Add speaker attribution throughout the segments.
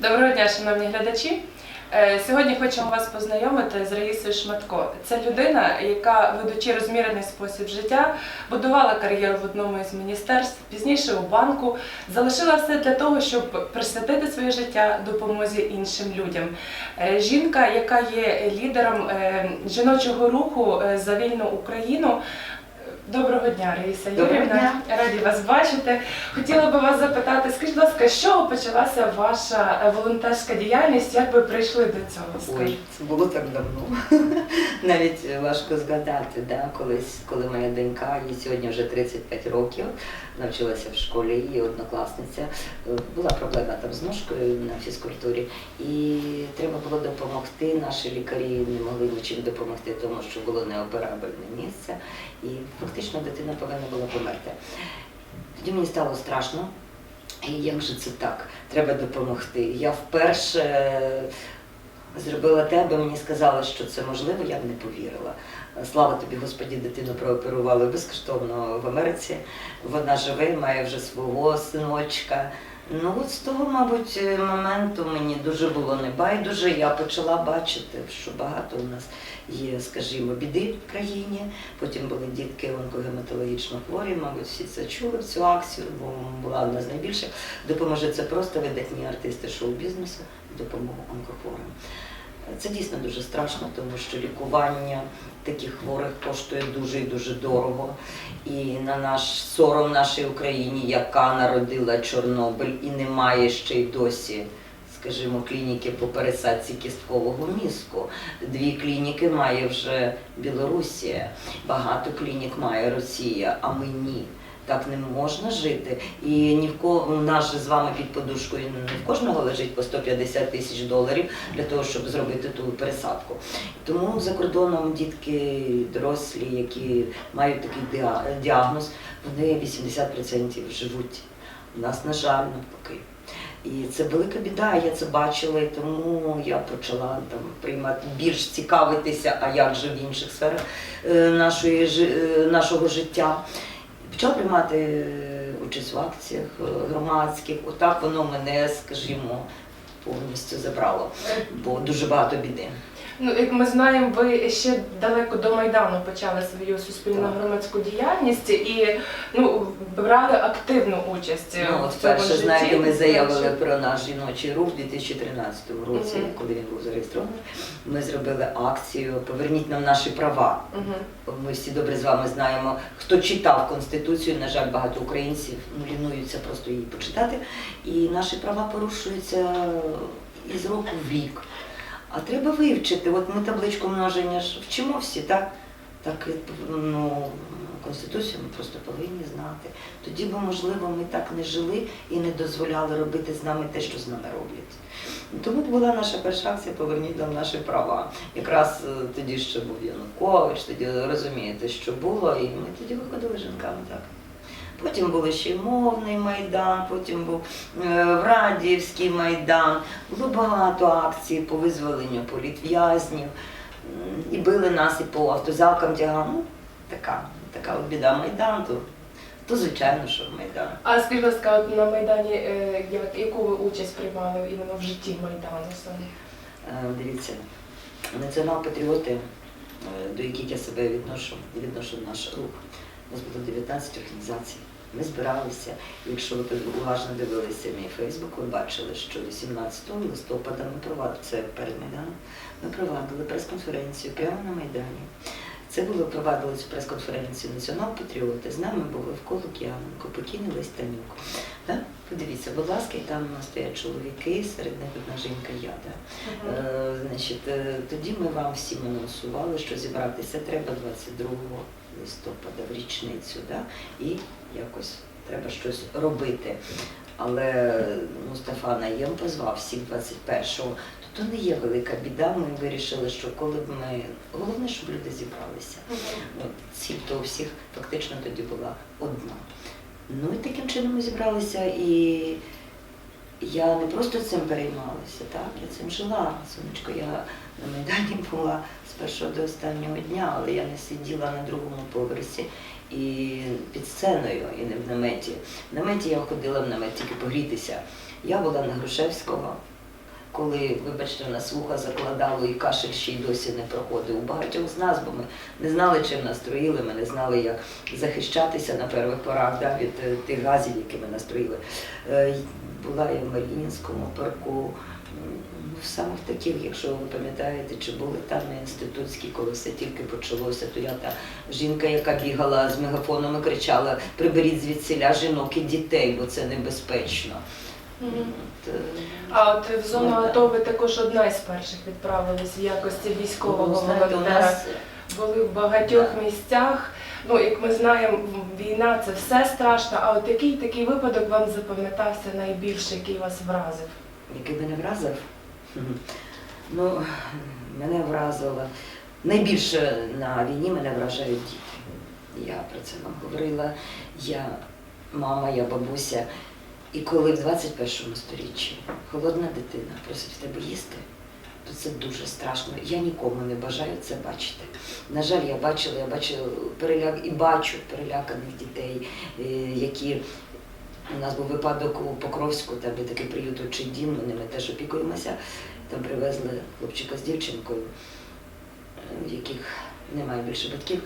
Speaker 1: Доброго дня, шановні глядачі. Е, Сьогодні хочемо вас познайомити з Раїсою Шматко. Це людина, яка, ведучи розмірений спосіб життя, будувала кар'єру в одному із міністерств, пізніше у банку, залишила все для того, щоб присвятити своє життя допомозі іншим людям. Е, Жінка, яка є лідером е, жіночого руху за вільну Україну. Доброго дня, Раїса Юрівна. Раді вас бачити. Хотіла би вас запитати, скажіть, будь ласка, з чого почалася ваша е, волонтерська діяльність? Як ви прийшли до цього?
Speaker 2: Ой, це було так давно. Навіть важко згадати, да, колись, коли моя донька, їй сьогодні вже 35 років, навчилася в школі, її однокласниця. е, Була проблема там з ножкою на фізкультурі, і треба було допомогти. Наші лікарі не могли нічим допомогти, тому що було неоперабельне місце. І фактично дитина повинна була померти. Тоді мені стало страшно. І як же це так? Треба допомогти. Я вперше зробила те, аби мені сказали, що це можливо, я б не повірила. Слава тобі, Господі, дитину прооперували безкоштовно в Америці. Вона живе, має вже свого синочка. Ну от з того, мабуть, моменту мені дуже було небайдуже. Я почала бачити, що багато у нас є, скажімо, біди в країні. Потім були дітки онкогематологічно хворі, мабуть, всі це чули цю акцію, бо була одна з найбільших. Допоможе це просто видатні артисти шоу-бізнесу допомогу онкохворим. Це дійсно дуже страшно, тому що лікування таких хворих коштує дуже і дуже дорого. І на наш сором нашій Україні, яка народила Чорнобиль і не має ще й досі, скажімо, клініки по пересадці кісткового мізку. Дві клініки має вже Білорусія, багато клінік має Росія, а ми ні. Так не можна жити. І ні в кого у нас же з вами під подушкою не в кожного лежить по 150 тисяч доларів для того, щоб зробити ту пересадку. Тому за кордоном дітки дорослі, які мають такий діагноз, вони 80% живуть. У нас, на жаль, навпаки. І це велика біда, я це бачила, і тому я почала там приймати більш цікавитися, а як же в інших сферах е, нашої, е, нашого життя. Почала приймати е, участь в акціях е, громадських. Отак воно мене, скажімо, повністю забрало, бо дуже багато біди.
Speaker 1: Ну, як ми знаємо, ви ще далеко до Майдану почали свою суспільну громадську діяльність і ну, брали активну участь
Speaker 2: Ну,
Speaker 1: в цьому житті.
Speaker 2: знаєте, ми заявили про наш жіночий рух у 2013 році,
Speaker 1: Мгм.
Speaker 2: коли він був зареєстрований. Ми зробили акцію Поверніть нам наші права.
Speaker 1: Мгм.
Speaker 2: Ми всі добре з вами знаємо. Хто читав Конституцію, на жаль, багато українців ну, лінуються просто її почитати. І наші права порушуються із року в рік. А треба вивчити. От ми табличку множення ж вчимо всі, так? Так, ну, Конституцію ми просто повинні знати. Тоді би, можливо, ми так не жили і не дозволяли робити з нами те, що з нами роблять. Тому була наша перша акція Поверніть нам наші права. Якраз е, тоді ще був Янукович, тоді розумієте, що було, і ми тоді виходили жінками так. Потім був ще мовний майдан, потім був е, Врадіївський майдан. Було багато акцій по визволенню політв'язнів. І били нас і по автозакам тягали. Ну, така, така от біда Майдан, то, то звичайно, що Майдан.
Speaker 1: А скажіть, будь ласка, на Майдані е, як- яку ви участь приймали іменно в житті Майдану саме?
Speaker 2: Е, Дивіться, націонал-патріоти, до яких я себе відношу, відношу наш рух. У нас було 19 організацій. Ми збиралися. Якщо ви уважно дивилися мій Фейсбук, ви бачили, що 18 листопада ми провадили це перед Майданом. Ми провадили прес-конференцію прямо на Майдані. Це було цю прес-конференцію націонал-патріоти. З нами були вколо К'яненко, покійний Лесь Танюк. Подивіться, будь ласка, і там стоять чоловіки, серед них одна жінка я. Да? Е, Значить, е, тоді ми вам всім анонсували, що зібратися треба 22 листопада в річницю, да? і якось треба щось робити. Але Мустафа Наєм позвав всіх 21-го. То то не є велика біда. Ми вирішили, що коли б ми головне, щоб люди зібралися. От ціль то у всіх фактично тоді була одна. Ну і таким чином ми зібралися і я не просто цим переймалася, так, я цим жила. Сонечко, я на Майдані була з першого до останнього дня, але я не сиділа на другому поверсі і під сценою, і не в наметі. В наметі я ходила в намет тільки погрітися. Я була на Грушевського, коли, вибачте, у нас вуха закладало і кашель ще й досі не проходив у багатьох з нас, бо ми не знали, чим нас троїли, ми не знали, як захищатися на перших порах да, від е, тих газів, якими нас троїли. Е, Була я в Маріїнському парку, в самих таких, якщо ви пам'ятаєте, чи були там на інститутській, коли все тільки почалося, то я та жінка, яка бігала з мегафоном і кричала: приберіть звідсіля жінок і дітей, бо це небезпечно. От,
Speaker 1: А от в зону
Speaker 2: Ну,
Speaker 1: АТО ви також одна із перших відправились в якості
Speaker 2: ну,
Speaker 1: військового
Speaker 2: знаєте,
Speaker 1: волонтера.
Speaker 2: нас
Speaker 1: Були в багатьох місцях. Ну, як ми знаємо, війна це все страшно. А от який такий випадок вам запам'ятався найбільше, який вас вразив?
Speaker 2: який мене вразив. Ну, мене вразило. Найбільше на війні мене вражають діти. Я про це вам говорила. Я мама, я бабуся. І коли в 21 сторіччі холодна дитина просить тебе їсти, то це дуже страшно. Я нікому не бажаю це бачити. На жаль, я бачила, я бачила переляк і бачу переляканих дітей, е, які у нас був випадок у Покровську, там є такий приют «Отчий дім, ми теж опікуємося. Там привезли хлопчика з дівчинкою, е, в яких немає більше батьків.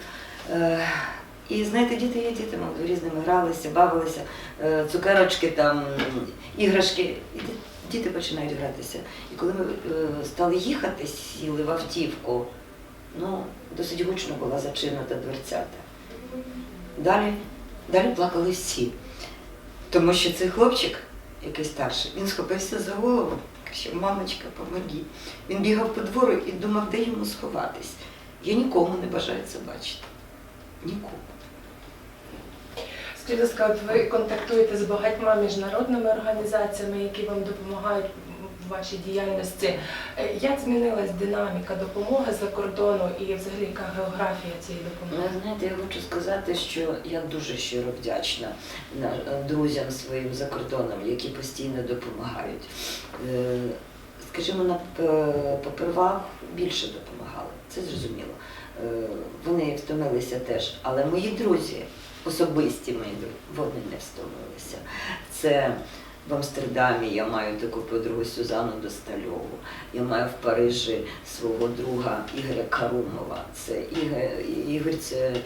Speaker 2: І знаєте, діти є діти, ми в дворі з ними гралися, бавилися, е, цукерочки, там, іграшки. І діти починають гратися. І коли ми е, стали їхати, сіли в автівку, ну, досить гучно була зачинена дверцята. Далі, далі плакали всі. Тому що цей хлопчик, який старший, він схопився за голову, каже, мамочка, помоги. Він бігав по двору і думав, де йому сховатись. Я нікому не бажаю це бачити. Нікому.
Speaker 1: Скажіть, ласка, ви контактуєте з багатьма міжнародними організаціями, які вам допомагають в вашій діяльності. Е, Як змінилась динаміка допомоги за кордону і взагалі яка географія цієї допомоги?
Speaker 2: знаєте, я хочу сказати, що я дуже щиро вдячна е, друзям своїм за кордоном, які постійно допомагають. Е, Скажімо, на попервах більше допомагали, це зрозуміло. Вони втомилися теж, але мої друзі, особисті мої вони не втомилися. Це в Амстердамі я маю таку подругу Сюзану Достальову. Я маю в Парижі свого друга Ігоря Карумова. Це Ігор, Ігор це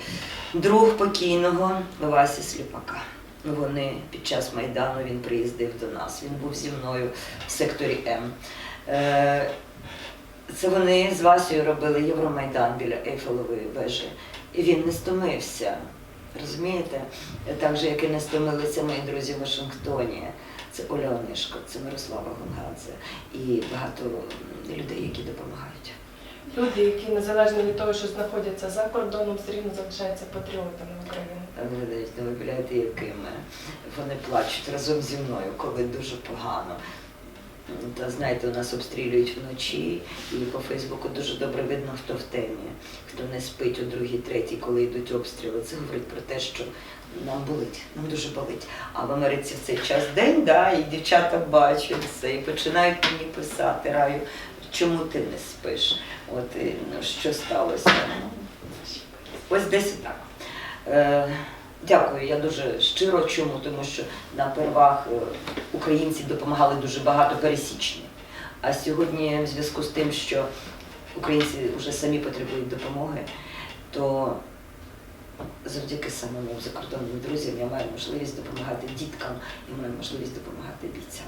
Speaker 2: друг покійного Васі Сліпака. Вони під час Майдану він приїздив до нас. Він був зі мною в секторі М. Е, Це вони з Васею робили Євромайдан біля Ейфелевої вежі. І він не стомився. Розумієте? Так же, як і не стомилися мої друзі в Вашингтоні. Це Оля Онишко, це Мирослава Гонгадзе і багато людей, які допомагають.
Speaker 1: Люди, які незалежно від того, що знаходяться за кордоном, все рівно залишаються патріотами України.
Speaker 2: Ви навіть не виявляєте, якими вони плачуть разом зі мною, коли дуже погано. Та знаєте, у нас обстрілюють вночі, і по Фейсбуку дуже добре видно, хто в темі, хто не спить у другій, третій, коли йдуть обстріли. Це говорить про те, що нам болить, нам дуже болить. А в Америці в цей час день, да, і дівчата бачать це і починають мені писати, раю, чому ти не спиш? От і, ну, що сталося? Ось десь так. Е, Дякую, я дуже щиро чому, тому що на первах е, українці допомагали дуже багато пересічні. А сьогодні, в зв'язку з тим, що українці вже самі потребують допомоги, то завдяки самому закордонним друзям я маю можливість допомагати діткам, я маю можливість допомагати бійцям.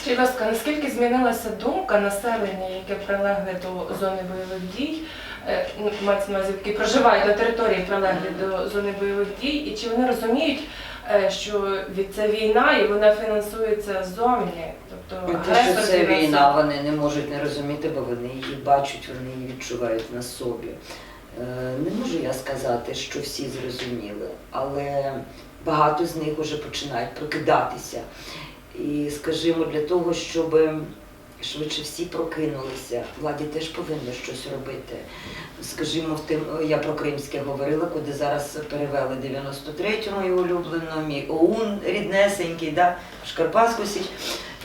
Speaker 1: Скажіть, ласка, наскільки змінилася думка населення, яке прилегле до зони бойових дій, мається на увазі, які проживають на території прилеглі до зони бойових дій, і чи вони розуміють, е, що це війна і вона фінансується ззовні? Тобто
Speaker 2: Те, що це
Speaker 1: фінансує-
Speaker 2: війна, вони не можуть не розуміти, бо вони її бачать, вони її відчувають на собі. Е, Не можу я сказати, що всі зрозуміли, але багато з них вже починають прокидатися. І скажімо, для того, щоб швидше всі прокинулися, владі теж повинно щось робити. Скажімо, в тим, я про Кримське говорила, куди зараз перевели 93-ю мою улюблену, мій ОУН ріднесенький, да, Шкарпатську Січ.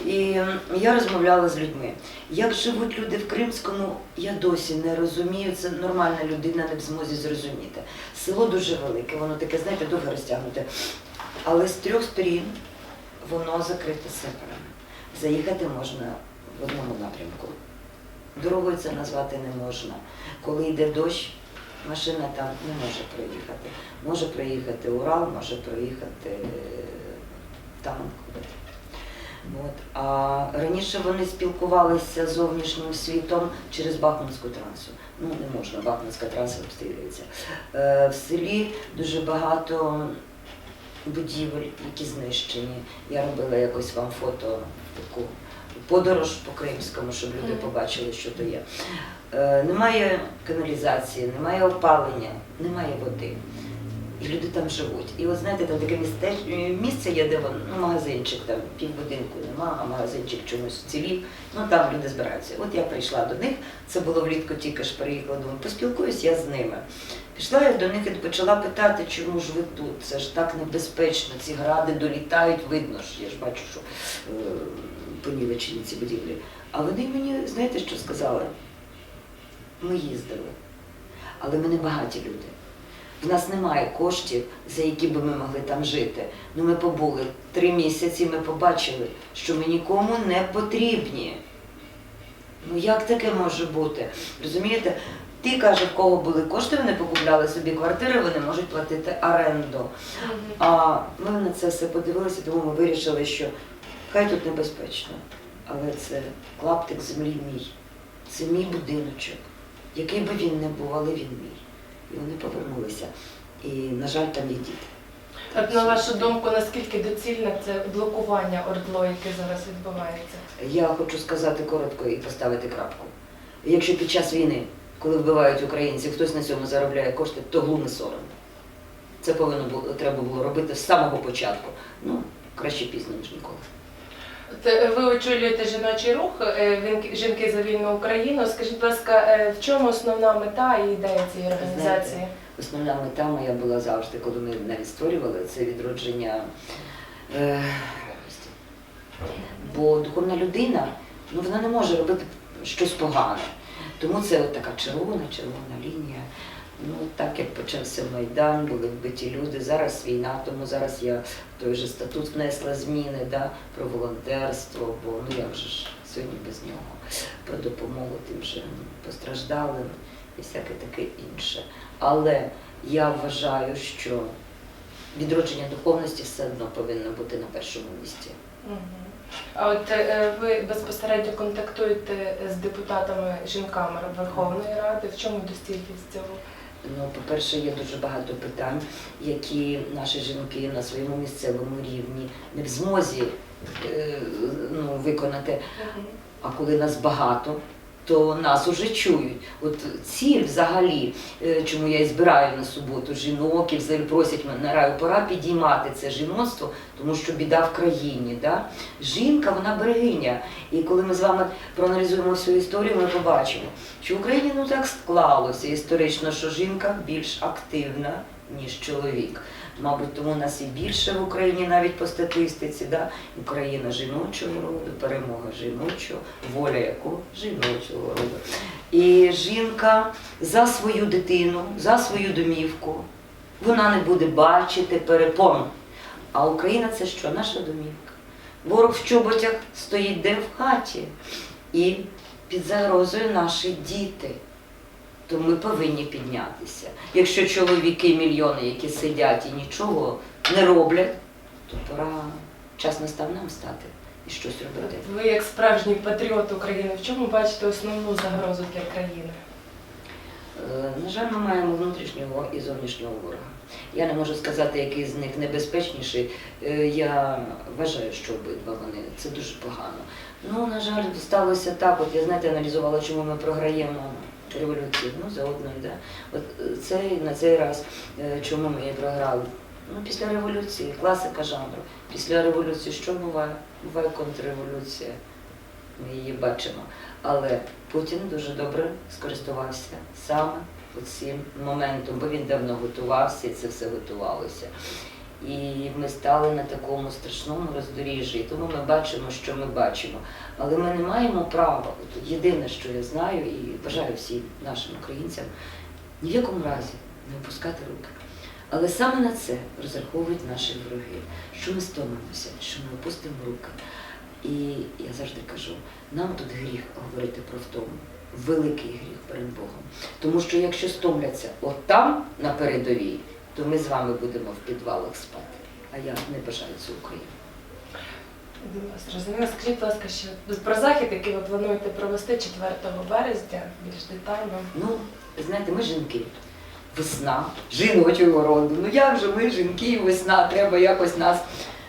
Speaker 2: І я розмовляла з людьми. Як живуть люди в Кримському, я досі не розумію. Це нормальна людина не в змозі зрозуміти. Село дуже велике, воно таке, знаєте, довго розтягнуте. Але з трьох сторін воно закрите сеперами. Заїхати можна в одному напрямку. Дорогою це назвати не можна. Коли йде дощ, машина там не може проїхати. Може проїхати Урал, може проїхати е, танк. От. А раніше вони спілкувалися з зовнішнім світом через Бахмутську трасу. Ну, не можна, Бахмутська траса обстрілюється. Е, в селі дуже багато будівель, які знищені. Я робила якось вам фото таку подорож по Кримському, щоб люди побачили, що то є. Е, немає каналізації, немає опалення, немає води. І люди там живуть. І от знаєте, там таке місце, місце є, де вон, ну, магазинчик, там півбудинку нема, а магазинчик чомусь цілів. Ну там люди збираються. От я прийшла до них, це було влітку тільки ж приїхала, думаю, поспілкуюсь я з ними. Пішла я до них і почала питати, чому ж ви тут? Це ж так небезпечно, ці гради долітають, видно ж, я ж бачу, що е, понівечені ці будівлі. А вони мені, знаєте, що сказали? Ми їздили, але ми не багаті люди. В нас немає коштів, за які би ми могли там жити. Ну ми побули три місяці, ми побачили, що ми нікому не потрібні. Ну як таке може бути? Розумієте? Ти каже, в кого були кошти, вони покупляли собі квартири, вони можуть платити оренду. А ми на це все подивилися, тому ми вирішили, що хай тут небезпечно, але це клаптик землі мій. Це мій будиночок. Який би він не був, але він мій. І вони повернулися. І, на жаль, там є діти.
Speaker 1: От на вашу думку, наскільки доцільне це блокування ордло, яке зараз відбувається?
Speaker 2: Я хочу сказати коротко і поставити крапку. Якщо під час війни, коли вбивають українців, хтось на цьому заробляє кошти, то глум і сором. Це повинно було треба було робити з самого початку. Ну, краще пізно, ніж ніколи.
Speaker 1: Ви очолюєте жіночий рух е, жінки за вільну Україну. Скажіть, будь ласка, е, в чому основна мета і ідея цієї організації?
Speaker 2: Знаєте, Основна мета моя була завжди, коли ми навіть створювали, це відродження. Е, бо духовна людина, ну вона не може робити щось погане. Тому це от така червона, червона лінія. Ну, так як почався Майдан, були вбиті люди. Зараз війна, тому зараз я в той же статут внесла зміни да, про волонтерство, бо ну як же ж сьогодні без нього, про допомогу тим же постраждалим і всяке таке інше. Але я вважаю, що відродження духовності все одно повинно бути на першому місці.
Speaker 1: А от е, ви безпосередньо контактуєте з депутатами жінками Верховної Ради. В чому доцільність цього?
Speaker 2: Ну, по-перше, є дуже багато питань, які наші жінки на своєму місцевому рівні не в змозі е, ну, виконати. А коли нас багато, то нас уже чують. От ціль взагалі, е, чому я і збираю на суботу жінок і взагалі просять мене на раю, пора підіймати це жіноцтво, тому що біда в країні. Да? Жінка, вона берегиня. І коли ми з вами проаналізуємо всю історію, ми побачимо, що в Україні ну так склалося історично, що жінка більш активна, ніж чоловік. Мабуть, тому нас і більше в Україні навіть по статистиці, да? Україна жіночого роду, перемога жіночого, воля якого жіночого роду. І жінка за свою дитину, за свою домівку, вона не буде бачити перепон. А Україна це що? Наша домівка. Ворог в чоботях стоїть де в хаті. І під загрозою наші діти. То ми повинні піднятися. Якщо чоловіки мільйони, які сидять і нічого не роблять, то пора час настав нам стати і щось робити.
Speaker 1: Ви як справжній патріот України, в чому бачите основну загрозу для країни?
Speaker 2: Е, На жаль, ми маємо внутрішнього і зовнішнього ворога. Я не можу сказати, який з них небезпечніший. Е, Я вважаю, що обидва вони це дуже погано. Ну, на жаль, сталося так. От я знаєте, аналізувала, чому ми програємо революцію. Ну, за одною, да. От е, цей на цей раз, е, чому ми її програли? Ну, після революції, класика жанру. Після революції що буває? Буває контрреволюція. Ми її бачимо. Але Путін дуже добре скористувався саме цим моментом, бо він давно готувався і це все готувалося. І ми стали на такому страшному роздоріжжі, і тому ми бачимо, що ми бачимо. Але ми не маємо права. От єдине, що я знаю і бажаю всім нашим українцям, ні в якому разі не опускати руки. Але саме на це розраховують наші вороги, що ми стомимося, що ми опустимо руки. І я завжди кажу, нам тут гріх говорити про втому. Великий гріх перед Богом. Тому що якщо стомляться от там, на передовій, то ми з вами будемо в підвалах спати. А я не бажаю цю Україну.
Speaker 1: Зрозуміло, скажіть, будь ласка, ще про захід, який ви плануєте провести 4 березня, більш детально.
Speaker 2: Ну, знаєте, ми жінки. Весна, жіночого роду. Ну як же ми, жінки, весна, треба якось нас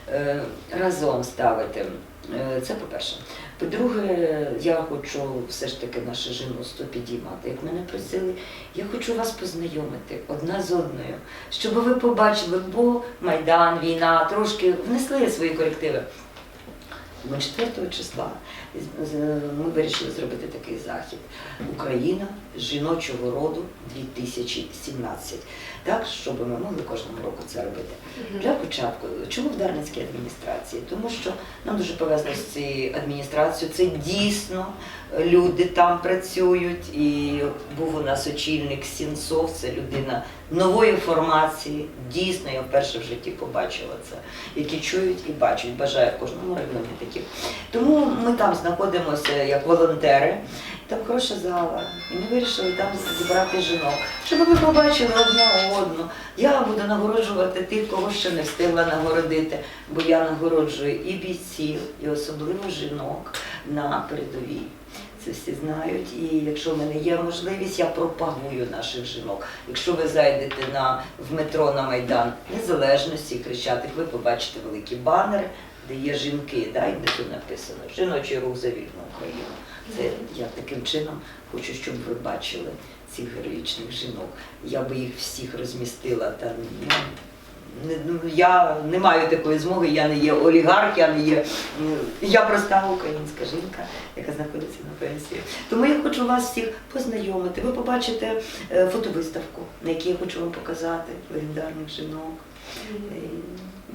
Speaker 2: е, разом ставити. Е, це по-перше. По-друге, я хочу все ж таки наше жіноцтво підіймати. Як мене просили, я хочу вас познайомити одна з одною, щоб ви побачили, бо Майдан, війна трошки внесли свої корективи. Ми 4 числа ми вирішили зробити такий захід. Україна жіночого роду 2017. Так, щоб ми могли кожного року це робити. Для початку, чому в Дарницькій адміністрації? Тому що нам дуже повезло з цією адміністрацією. Це дійсно люди там працюють. І був у нас очільник Сінцов, це людина нової формації. Дійсно, я вперше в житті побачила це, які чують і бачать. Бажаю в кожному районі таких. Тому ми там знаходимося як волонтери. Там хороша зала. І ми вирішили там зібрати жінок, щоб ви побачили одна одну. Я буду нагороджувати тих, кого ще не встигла нагородити, бо я нагороджую і бійців, і особливо жінок на передовій. Це всі знають. І якщо в мене є можливість, я пропагую наших жінок. Якщо ви зайдете на в метро на Майдан Незалежності Хрещатик, ви побачите великі банери, де є жінки, да, і де тут написано Жіночий рух за вільну Україну. Це я таким чином хочу, щоб ви бачили цих героїчних жінок. Я би їх всіх розмістила та ну, ну, я не маю такої змоги, я не є олігарх, я не є. ну, Я проста українська жінка, яка знаходиться на пенсії. Тому я хочу вас всіх познайомити. Ви побачите е, фотовиставку, на якій я хочу вам показати легендарних жінок.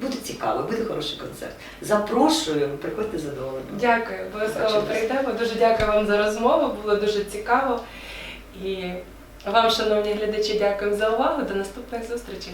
Speaker 2: Буде цікаво, буде хороший концерт. Запрошую, приходьте задоволені.
Speaker 1: Дякую, обов'язково прийдемо. Дуже дякую вам за розмову, було дуже цікаво. І вам, шановні глядачі, дякую за увагу. До наступних зустрічей.